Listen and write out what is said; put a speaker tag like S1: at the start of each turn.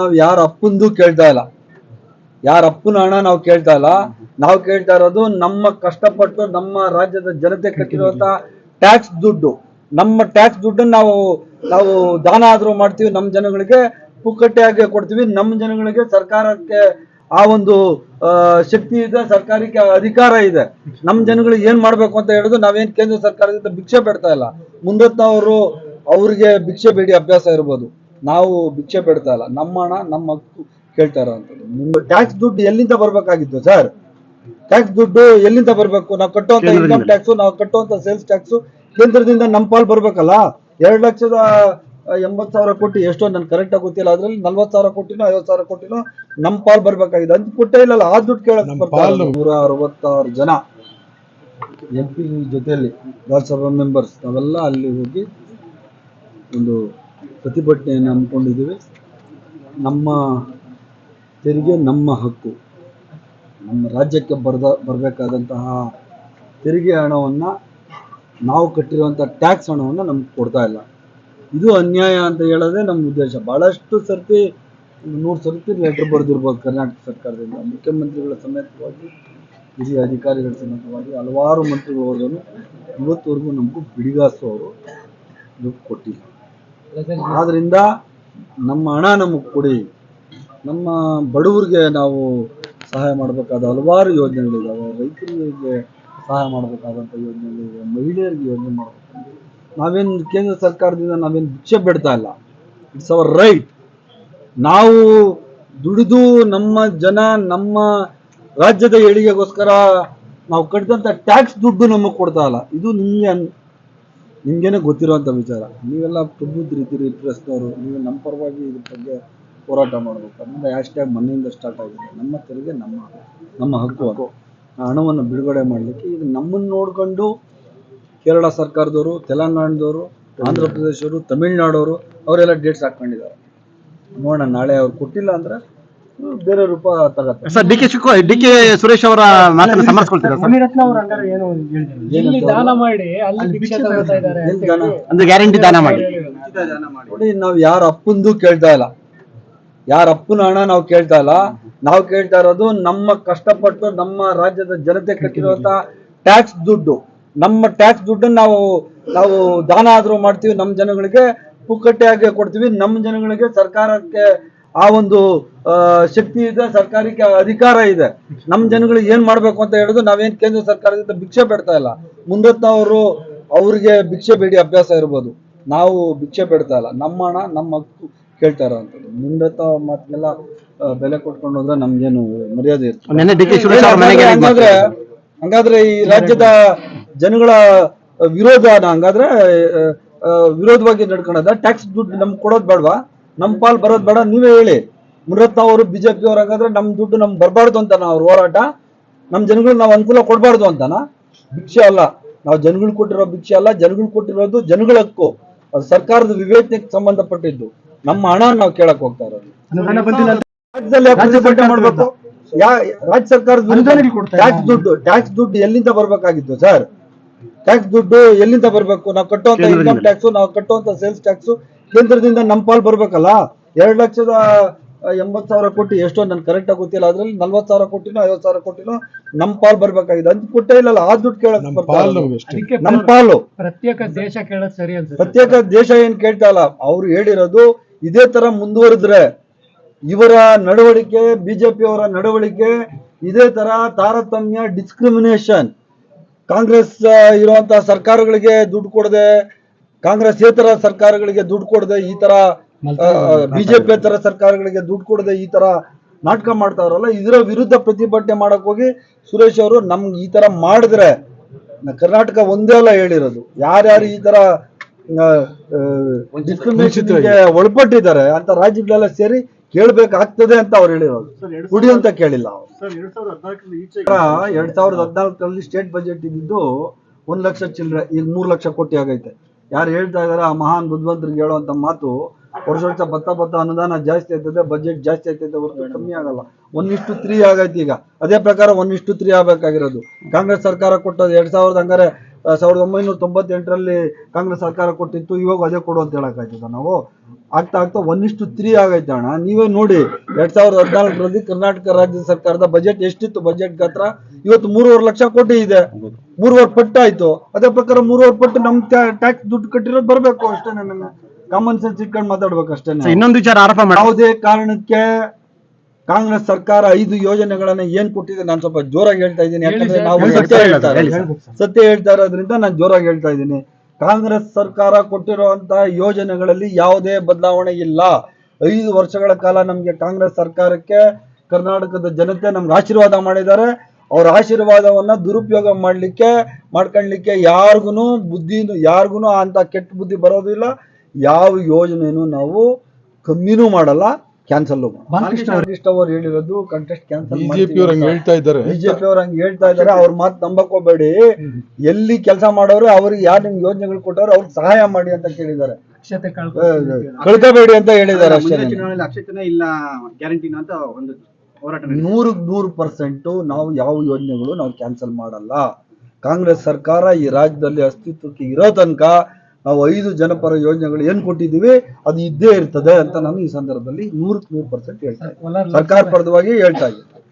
S1: ನಾವು ಯಾರ ಅಪ್ಪಂದು ಕೇಳ್ತಾ ಇಲ್ಲ. ಯಾರ ಅಪ್ಪನ ಹಣ ನಾವು ಕೇಳ್ತಾ ಇಲ್ಲ. ನಾವು ಕೇಳ್ತಾ ಇರೋದು ನಮ್ಮ ಕಷ್ಟಪಟ್ಟು ನಮ್ಮ ರಾಜ್ಯದ ಜನತೆ ಕಟ್ಟಿರುವಂತ ಟ್ಯಾಕ್ಸ್ ದುಡ್ಡು. ನಮ್ಮ ಟ್ಯಾಕ್ಸ್ ದುಡ್ಡನ್ನ ನಾವು ನಾವು ದಾನ ಆದ್ರೂ ಮಾಡ್ತೀವಿ ನಮ್ಮ ಜನಗಳಿಗೆ ಪುಕ್ಕಟ್ಟೆಯಾಗಿ ಕೊಡ್ತೀವಿ ನಮ್ಮ ಜನಗಳಿಗೆ ಸರ್ಕಾರಕ್ಕೆ ಆ ಒಂದು ಶಕ್ತಿ ಇದೆ, ಸರ್ಕಾರಕ್ಕೆ ಅಧಿಕಾರ ಇದೆ. ನಮ್ಮ ಜನಗಳಿಗೆ ಏನ್ ಮಾಡ್ಬೇಕು ಅಂತ ಹೇಳುದು ನಾವೇನ್ ಕೇಂದ್ರ ಸರ್ಕಾರದಿಂದ ಭಿಕ್ಷೆ ಬೇಡ್ತಾ ಇಲ್ಲ. ಮುಂದತ್ತವರು ಅವ್ರಿಗೆ ಭಿಕ್ಷೆ ಬೇಡಿ ಅಭ್ಯಾಸ ಇರ್ಬೋದು. ನಾವು ಭಿಕ್ಷೆ ಬಿಡ್ತಾ ಇಲ್ಲ. ನಮ್ಮ ಹಣ ನಮ್ಮ ಹಕ್ಕು ಕೇಳ್ತಾ ಇರೋವಂಥದ್ದು ಟ್ಯಾಕ್ಸ್ ದುಡ್ಡು ಎಲ್ಲಿಂದ ಬರ್ಬೇಕಾಗಿತ್ತು ಸರ್ ಟ್ಯಾಕ್ಸ್ ದುಡ್ಡು ಎಲ್ಲಿಂದ ಬರ್ಬೇಕು? ನಾವು ಕಟ್ಟುವಂತ ಇನ್ಕಮ್ ಟ್ಯಾಕ್ಸ್ ನಾವು ಕಟ್ಟುವಂತ ಸೇಲ್ಸ್ ಟ್ಯಾಕ್ಸ್ ಕೇಂದ್ರದಿಂದ ನಮ್ಮ ಪಾಲ್ ಬರ್ಬೇಕಲ್ಲ? ಎರಡ್ ಲಕ್ಷದ ಎಂಬತ್ ಸಾವಿರ ಕೋಟಿ ಎಷ್ಟೋ ನನ್ ಕರೆಕ್ಟ್ ಆಗಿ ಗೊತ್ತಿಲ್ಲ. ಅದ್ರಲ್ಲಿ ನಲ್ವತ್ ಸಾವಿರ ಕೋಟಿನೋ ಐವತ್ ಸಾವಿರ ಕೋಟಿನೋ ನಮ್ಮ ಪಾಲ್ ಬರ್ಬೇಕಾಗಿದೆ. ಅಂತ ಕೊಟ್ಟೇ ಇಲ್ಲಲ್ಲ ಆ ದುಡ್ಡು ಕೇಳ. ನೂರ ಅರವತ್ತಾರು ಜನ. ಎಂ ಪಿ ಜೊತೆಯಲ್ಲಿ ರಾಜ್ಯಸಭಾ ಮೆಂಬರ್ಸ್ ನಾವೆಲ್ಲ ಅಲ್ಲಿ ಹೋಗಿ ಒಂದು ಪ್ರತಿಭಟನೆಯನ್ನು ಹಮ್ಮಿಕೊಂಡಿದ್ದೀವಿ. ನಮ್ಮ ತೆರಿಗೆ ನಮ್ಮ ಹಕ್ಕು. ನಮ್ಮ ರಾಜ್ಯಕ್ಕೆ ಬರದ, ಬರಬೇಕಾದಂತಹ ತೆರಿಗೆ ಹಣವನ್ನು ನಾವು ಕಟ್ಟಿರುವಂಥ ಟ್ಯಾಕ್ಸ್ ಹಣವನ್ನು ನಮ್ಗೆ ಕೊಡ್ತಾ ಇಲ್ಲ. ಇದು ಅನ್ಯಾಯ ಅಂತ ಹೇಳೋದೇ ನಮ್ಮ ಉದ್ದೇಶ. ಭಾಳಷ್ಟು ಸರ್ತಿ, ನೂರು ಸರ್ತಿ ಲೆಟರ್ ಬರೆದಿರ್ಬೋದು ಕರ್ನಾಟಕ ಸರ್ಕಾರದಿಂದ. ಮುಖ್ಯಮಂತ್ರಿಗಳ ಸಮೇತವಾಗಿ, ಹಿರಿಯ ಅಧಿಕಾರಿಗಳ ಸಮೇತವಾಗಿ ಹಲವಾರು ಮಂತ್ರಿಗಳು ಹೋದನು ಇವತ್ತುವರೆಗೂ ನಮಗೂ ಬಿಡಿಗಾಸು ಅವರು ದುಡ್ಡು ಕೊಟ್ಟಿಲ್ಲ. ಆದ್ರಿಂದ ನಮ್ಮ ಹಣ ನಮಗೆ ಕೊಡಿ. ನಮ್ಮ ಬಡವರಿಗೆ ನಾವು ಸಹಾಯ ಮಾಡಬೇಕಾದ ಹಲವಾರು ಯೋಜನೆಗಳಿದ್ದಾವೆ ರೈತರಿಗೆ ಸಹಾಯ ಮಾಡಬೇಕಾದಂಥ ಯೋಜನೆಗಳಿವೆ ಮಹಿಳೆಯರಿಗೆ ಯೋಜನೆ ಮಾಡಬೇಕು ನಾವೇನು ಕೇಂದ್ರ ಸರ್ಕಾರದಿಂದ ನಾವೇನು ಭಿಕ್ಷೆ ಬಿಡ್ತಾ ಇಲ್ಲ. ಇಟ್ಸ್ ಅವರ್ ರೈಟ್ ನಾವು ದುಡಿದು ನಮ್ಮ ಜನ ನಮ್ಮ ರಾಜ್ಯದ ಏಳಿಗೆಗೋಸ್ಕರ ನಾವು ಕಟ್ಟಿದಂಥ ಟ್ಯಾಕ್ಸ್ ದುಡ್ಡು ನಮಗೆ ಕೊಡ್ತಾ ಇಲ್ಲ. ಇದು ನಿಮಗೆ ನಿಮ್ಗೇನೆ ಗೊತ್ತಿರುವಂಥ ವಿಚಾರ. ನೀವೆಲ್ಲ ಪ್ರಬುದ್ಧರಿದ್ದೀರಿ ಪ್ರೆಸ್ನವರು ನೀವು ನಮ್ಮ ಪರವಾಗಿ ಇದ್ರ ಬಗ್ಗೆ ಹೋರಾಟ ಮಾಡಬೇಕು. ಅದರಿಂದ ಹ್ಯಾಶ್ ಟ್ಯಾಗ್ ಮನೆಯಿಂದ ಸ್ಟಾರ್ಟ್ ಆಗಿದೆ. ನಮ್ಮ ತೆರಿಗೆ ನಮ್ಮ ನಮ್ಮ ಹಕ್ಕು ಅದು ಆ ಹಣವನ್ನು ಬಿಡುಗಡೆ ಮಾಡಲಿಕ್ಕೆ ಈಗ ನಮ್ಮನ್ನು ನೋಡ್ಕೊಂಡು ಕೇರಳ ಸರ್ಕಾರದವರು ತೆಲಂಗಾಣದವರು ಆಂಧ್ರ ಪ್ರದೇಶವರು ತಮಿಳ್ನಾಡವರು ಅವರೆಲ್ಲ ಡೇಟ್ಸ್ ಹಾಕೊಂಡಿದ್ದಾರೆ ನೋಡೋಣ ನಾಳೆ ಅವ್ರು ಕೊಟ್ಟಿಲ್ಲ ಅಂದ್ರೆ ಬೇರೆ ರೂಪ ತಗತ್ತೆ.
S2: Sir D K Shivakumar D K Suresh ಅವರ ಮಾತನ್ನು ಸಮರ್ಥಿಸ್ಕೊಳ್ತೀರಾ ಸರ್
S3: ಮುನಿರತ್ನ ಅವರು ಹಂಗಾರೆ ಏನು ಹೇಳಿದ್ರು ಇಲ್ಲಿ ದಾನ ಮಾಡಿ ಅಲ್ಲಿ ಭಿಕ್ಷೆ ತಗೋತಾ ಇದ್ದಾರೆ
S1: ದಾನ?
S2: ಅಂದ್ರೆ ಗ್ಯಾರಂಟಿ ದಾನ ಮಾಡಿ.
S1: ನೋಡಿ ನಾವು ಯಾರ ಅಪ್ಪಂದು ಕೇಳ್ತಾ ಇಲ್ಲ. ಯಾರ ಅಪ್ಪನ ಹಣ ನಾವು ಕೇಳ್ತಾ ಇಲ್ಲ. ನಾವು ಕೇಳ್ತಾ ಇರೋದು ನಮ್ಮ ಕಷ್ಟಪಟ್ಟು ನಮ್ಮ ರಾಜ್ಯದ ಜನತೆ ಕಟ್ಟಿರುವಂತ ಟ್ಯಾಕ್ಸ್ ದುಡ್ಡು. ನಮ್ಮ ಟ್ಯಾಕ್ಸ್ ದುಡ್ಡನ್ನ ನಾವು ನಾವು ದಾನ ಆದ್ರೂ ಮಾಡ್ತೀವಿ ನಮ್ಮ ಜನಗಳಿಗೆ ಪುಕ್ಕಟ್ಟೆಯಾಗಿ ಕೊಡ್ತೀವಿ ನಮ್ಮ ಜನಗಳಿಗೆ ಸರ್ಕಾರಕ್ಕೆ ಆ ಒಂದು ಆ, ಶಕ್ತಿ ಇದೆ ಸರ್ಕಾರಕ್ಕೆ ಅಧಿಕಾರ ಇದೆ. ನಮ್ಮ ಜನಗಳಿಗೆ ಏನ್ ಮಾಡ್ಬೇಕು ಅಂತ ಹೇಳಿದ್ರು ನಾವೇನ್ ಕೇಂದ್ರ ಸರ್ಕಾರದಿಂದ ಭಿಕ್ಷೆ ಬೇಡ್ತಾ ಇಲ್ಲ. ಮುಂದತ್ತವರು ಅವ್ರಿಗೆ ಭಿಕ್ಷೆ ಬೇಡಿ ಅಭ್ಯಾಸ ಇರ್ಬೋದು. ನಾವು ಭಿಕ್ಷೆ ಬೇಡ್ತಾ ಇಲ್ಲ. ನಮ್ಮ ಹಣ ನಮ್ಮ ಹಕ್ಕು ಕೇಳ್ತಾ ಇರೋವಂಥದ್ದು. ಮುಂದತ್ತ ಮಾತನ್ನೆಲ್ಲ ಬೆಲೆ ಕೊಟ್ಕೊಂಡು ಹೋದ್ರೆ ನಮ್ಗೇನು ಮರ್ಯಾದೆ ಇರ್ತದೆ. ಹಂಗಾದ್ರೆ ಹಂಗಾದ್ರೆ ಈ ರಾಜ್ಯದ ಜನಗಳ ವಿರೋಧನ ಹಂಗಾದ್ರೆ ವಿರೋಧವಾಗಿ ನಡ್ಕೊಂಡದ ಟ್ಯಾಕ್ಸ್ ದುಡ್ಡು ನಮ್ಗೆ ಕೊಡೋದು ಬೇಡವಾ? ನಮ್ಮ ಪಾಲ್ ಬರೋದು ಬೇಡ ನೀವೇ ಹೇಳಿ. ಮುನಿರತ್ನ ಅವರು ಬಿಜೆಪಿ ಅವ್ರು ಹಾಗಾದ್ರೆ ನಮ್ಮ ದುಡ್ಡು ನಮ್ಗೆ ಬರಬಾರ್ದು ಅಂತ ಅವ್ರ ಹೋರಾಟ. ನಮ್ಮ ಜನಗಳಿಗೆ ನಾವು ಅನುಕೂಲ ಕೊಡಬಾರ್ದು ಅಂತನಾ? ಭಿಕ್ಷೆ ಅಲ್ಲ. ನಾವು ಜನಗಳು ಕೊಟ್ಟಿರೋ ಭಿಕ್ಷೆ ಅಲ್ಲ ಜನಗಳು ಕೊಟ್ಟಿರೋದು ಜನಗಳ ಹಕ್ಕು. ಅದು ಸರ್ಕಾರದ ವಿವೇಚನೆಗೆ ಸಂಬಂಧಪಟ್ಟಿದ್ದು. ನಮ್ಮ ಹಣ ನಾವು ಕೇಳಕ್ ಹೋಗ್ತಾ ಇರೋದು. ರಾಜ್ಯದಲ್ಲಿ ಮಾಡ್ಬೇಕು? ರಾಜ್ಯ ಸರ್ಕಾರದ ಟ್ಯಾಕ್ಸ್ ದುಡ್ಡು ಟ್ಯಾಕ್ಸ್ ದುಡ್ಡು ಎಲ್ಲಿಂದ ಬರ್ಬೇಕಾಗಿತ್ತು ಸರ್? ಟ್ಯಾಕ್ಸ್ ದುಡ್ಡು ಎಲ್ಲಿಂದ ಬರ್ಬೇಕು? ನಾವು ಕಟ್ಟುವಂತ ಇನ್ಕಮ್ ಟ್ಯಾಕ್ಸ್ ನಾವು ಕಟ್ಟುವಂತ ಸೇಲ್ಸ್ ಟ್ಯಾಕ್ಸ್ ಕೇಂದ್ರದಿಂದ ನಮ್ಮ ಪಾಲ್ ಬರ್ಬೇಕಲ್ಲ? ಎರಡ್ ಲಕ್ಷದ ಎಂಬತ್ ಸಾವಿರ ಕೋಟಿ ಎಷ್ಟೋ ನನ್ ಕರೆಕ್ಟ್ ಆಗಿ ಗೊತ್ತಿಲ್ಲ. ಅದ್ರಲ್ಲಿ ನಲ್ವತ್ ಸಾವಿರ ಕೋಟಿನೋ ಐವತ್ ಸಾವಿರ ಕೋಟಿನೋ ನಮ್ ಪಾಲ್ ಬರ್ಬೇಕಾಗಿದೆ ಅಂತ ಕೊಟ್ಟೇ ಇಲ್ಲಲ್ಲ ಆ ದುಡ್ಡು ಕೇಳಕ್
S3: ನಮ್.
S1: ನಮ್ಮ ಪಾಲು
S3: ಪ್ರತ್ಯೇಕ ದೇಶ ಕೇಳೋದು ಸರಿ ಅನ್ಸುತ್ತೆ.
S1: ಪ್ರತ್ಯೇಕ ದೇಶ ಏನ್ ಕೇಳ್ತಾ ಇಲ್ಲ? ಅವ್ರು ಹೇಳಿರೋದು ಇದೇ ತರ ಮುಂದುವರೆದ್ರೆ ಇವರ ನಡವಳಿಕೆ ಬಿಜೆಪಿ ಅವರ ನಡವಳಿಕೆ ಇದೇ ತರ ತಾರತಮ್ಯ ಡಿಸ್ಕ್ರಿಮಿನೇಷನ್. ಕಾಂಗ್ರೆಸ್ ಇರುವಂತಹ ಇರುವಂತ ಸರ್ಕಾರಗಳಿಗೆ ದುಡ್ಡು ಕೊಡದೆ ಕಾಂಗ್ರೆಸ್ ಏತರ ಸರ್ಕಾರಗಳಿಗೆ ದುಡ್ಡು ಕೊಡದೆ ಈ ತರ ಬಿಜೆಪಿ ತರ ಸರ್ಕಾರಗಳಿಗೆ ದುಡ್ಡು ಕೊಡದೆ ಈ ತರ ನಾಟಕ ಮಾಡ್ತಾವ್ರಲ್ಲ ಇದರ ವಿರುದ್ಧ ಪ್ರತಿಭಟನೆ ಮಾಡಕ್ ಹೋಗಿ ಸುರೇಶ್ ಅವರು ನಮ್ಗೆ ಈ ತರ ಮಾಡಿದ್ರೆ ಕರ್ನಾಟಕ ಒಂದೇ ಅಲ್ಲ ಹೇಳಿರೋದು. ಯಾರ್ಯಾರು ಈ ತರ ಡಿಸ್ಕ್ರಿಮಿನೇಷನ್ಗೆ ಒಳಪಟ್ಟಿದ್ದಾರೆ ಅಂತ ರಾಜ್ಯಗಳೆಲ್ಲ ಸೇರಿ ಕೇಳ್ಬೇಕಾಗ್ತದೆ ಅಂತ ಅವ್ರು ಹೇಳಿರೋದು. ಕುಡಿ ಅಂತ ಕೇಳಿಲ್ಲ ಅವ್ರು. ಎರಡ್ ಸಾವಿರದ ಹದಿನಾಲ್ಕರಲ್ಲಿ ಸ್ಟೇಟ್ ಬಜೆಟ್ ಇದ್ದಿದ್ದು ಒಂದ್ ಲಕ್ಷ ಚಿಲ್ಲರೆ ಈಗ ಮೂರ್ ಲಕ್ಷ ಕೋಟಿ ಆಗೈತೆ. ಯಾರು ಹೇಳ್ತಾ ಇದಾರೆ ಆ ಮಹಾನ್ ಬುದ್ಧಿವಂತರಿಗೆ ಹೇಳುವಂತ ಮಾತು ವರ್ಷ ವರ್ಷ ಭತ್ತ ಭತ್ತ ಅನುದಾನ ಜಾಸ್ತಿ ಆಯ್ತದೆ ಬಜೆಟ್ ಜಾಸ್ತಿ ಆಯ್ತದೆ ಹೊರತು ಕಮ್ಮಿ ಆಗಲ್ಲ. ಒಂದಿಷ್ಟು ತ್ರೀ ಆಗೈತಿ ಈಗ. ಅದೇ ಪ್ರಕಾರ ಒಂದಿಷ್ಟು ತ್ರೀ ಆಗ್ಬೇಕಾಗಿರೋದು. ಕಾಂಗ್ರೆಸ್ ಸರ್ಕಾರ ಕೊಟ್ಟದ್ದು ಎರಡ್ ಸಾವಿರದ ಹಂಗಾರೆ ಸಾವಿರದ ಒಂಬೈನೂರ ತೊಂಬತ್ತೆಂಟರಲ್ಲಿ ಕಾಂಗ್ರೆಸ್ ಸರ್ಕಾರ ಕೊಟ್ಟಿತ್ತು ಇವಾಗ ಅದೇ ಕೊಡು ಅಂತ ಹೇಳಕ್ಕಾಯ್ತದ ನಾವು? ಆಗ್ತಾ ಆಗ್ತಾ ಒನ್ ಇಷ್ಟು ತ್ರೀ ಆಗೈತೆ ಅಣ್ಣ. ನೀವೇ ನೋಡಿ ಎರಡ್ ಸಾವಿರದ ಹದಿನಾಲ್ಕರಲ್ಲಿ ಕರ್ನಾಟಕ ರಾಜ್ಯ ಸರ್ಕಾರದ ಬಜೆಟ್ ಎಷ್ಟಿತ್ತು? ಬಜೆಟ್ ಗಾತ್ರ ಇವತ್ತು ಮೂರುವರೆ ಲಕ್ಷ ಕೋಟಿ ಇದೆ. ಮೂರುವರೆ ಪಟ್ಟು ಆಯ್ತು. ಅದೇ ಪ್ರಕಾರ ಮೂರುವರೆ ಪಟ್ಟು ನಮ್ ಟ್ಯಾಕ್ಸ್ ದುಡ್ಡು ಕಟ್ಟಿರೋದು ಬರ್ಬೇಕು ಅಷ್ಟೇ ನನ್ನ ಕಾಮನ್ ಸೆನ್ಸ್ ಇಟ್ಕೊಂಡು ಮಾತಾಡ್ಬೇಕು ಅಷ್ಟೇ
S2: ಇನ್ನೊಂದು ವಿಚಾರ ಆರೋಪ ಮಾಡಿ.
S1: ಯಾವುದೇ ಕಾರಣಕ್ಕೆ ಕಾಂಗ್ರೆಸ್ ಸರ್ಕಾರ ಐದು ಯೋಜನೆಗಳನ್ನ ಏನ್ ಕೊಟ್ಟಿದೆ ನಾನು ಸ್ವಲ್ಪ ಜೋರಾಗಿ ಹೇಳ್ತಾ ಇದ್ದೀನಿ. ಯಾಕಂದ್ರೆ ನಾವು. ಸತ್ಯ ಹೇಳ್ತಾ ಇರೋದ್ರಿಂದ ನಾನು ಜೋರಾಗಿ ಹೇಳ್ತಾ ಇದ್ದೀನಿ. ಕಾಂಗ್ರೆಸ್ ಸರ್ಕಾರ ಕೊಟ್ಟಿರುವಂತಹ ಯೋಜನೆಗಳಲ್ಲಿ ಯಾವುದೇ ಬದಲಾವಣೆ ಇಲ್ಲ. ಐದು ವರ್ಷಗಳ ಕಾಲ ನಮಗೆ ಕಾಂಗ್ರೆಸ್ ಸರ್ಕಾರಕ್ಕೆ ಕರ್ನಾಟಕದ ಜನತೆ ನಮ್ಗೆ ಆಶೀರ್ವಾದ ಮಾಡಿದ್ದಾರೆ. ಅವ್ರ ಆಶೀರ್ವಾದವನ್ನ ದುರುಪಯೋಗ ಮಾಡಲಿಕ್ಕೆ ಮಾಡ್ಕೊಳ್ಲಿಕ್ಕೆ ಯಾರಿಗೂ ಬುದ್ಧಿ ಯಾರಿಗೂ ಅಂತ ಕೆಟ್ಟ ಬುದ್ಧಿ ಬರೋದಿಲ್ಲ. ಯಾವ ಯೋಜನೆಯೂ ನಾವು ಕಮ್ಮಿನೂ ಮಾಡಲ್ಲ. ಕ್ಯಾನ್ಸಲ್
S3: ಬಾಲಕೃಷ್ಣ
S1: ಅವರು ಹೇಳಿರೋದು ಕಂಟೆಸ್ಟ್ ಕ್ಯಾನ್ಸಲ್
S4: ಬಿಜೆಪಿ ಅವ್ರು ಹಂಗೆ ಹೇಳ್ತಾ ಇದ್ದಾರೆ.
S1: ಬಿಜೆಪಿ ಅವ್ರ ಹಂಗೆ ಹೇಳ್ತಾ ಇದಾರೆ ಅವ್ರ ಮಾತು ನಂಬಕೋಬೇಡಿ ಹೋಗ್ಬೇಡಿ. ಎಲ್ಲಿ ಕೆಲಸ ಮಾಡೋರು ಅವ್ರಿಗೆ ಯಾರು ನಿಮ್ಗೆ ಯೋಜನೆಗಳು ಕೊಟ್ಟವ್ರು ಅವ್ರಿಗೆ ಸಹಾಯ ಮಾಡಿ ಅಂತ ಕೇಳಿದ್ದಾರೆ. ಕಳ್ಕೋಬೇಡಿ ಅಂತ ಹೇಳಿದ್ದಾರೆ ಅಷ್ಟೇ
S2: ಅಕ್ಷತೆನೇ ಇಲ್ಲ ಗ್ಯಾರಂಟಿನ ಅಂತ ಒಂದು ಹೋರಾಟ.
S1: ನೂರಕ್ಕೆ ನೂರು ಪರ್ಸೆಂಟ್ ನಾವು ಯಾವ ಯೋಜನೆಗಳು ನಾವು ಕ್ಯಾನ್ಸಲ್ ಮಾಡಲ್ಲ. ಕಾಂಗ್ರೆಸ್ ಸರ್ಕಾರ ಈ ರಾಜ್ಯದಲ್ಲಿ ಅಸ್ತಿತ್ವಕ್ಕೆ ಇರೋ ತನಕ ನಾವು ಐದು ಜನಪರ ಯೋಜನೆಗಳು ಏನ್ ಕೊಟ್ಟಿದ್ದೀವಿ ಅದು ಇದ್ದೇ ಇರ್ತದೆ ಅಂತ ನಾನು ಈ ಸಂದರ್ಭದಲ್ಲಿ ನೂರಕ್ಕೆ ನೂರು ಪರ್ಸೆಂಟ್ ಹೇಳ್ತಾ ಇದ್ದೀನಿ. ಸರ್ಕಾರ ಪರವಾಗಿ ಹೇಳ್ತಾ ಇದ್ದೀನಿ.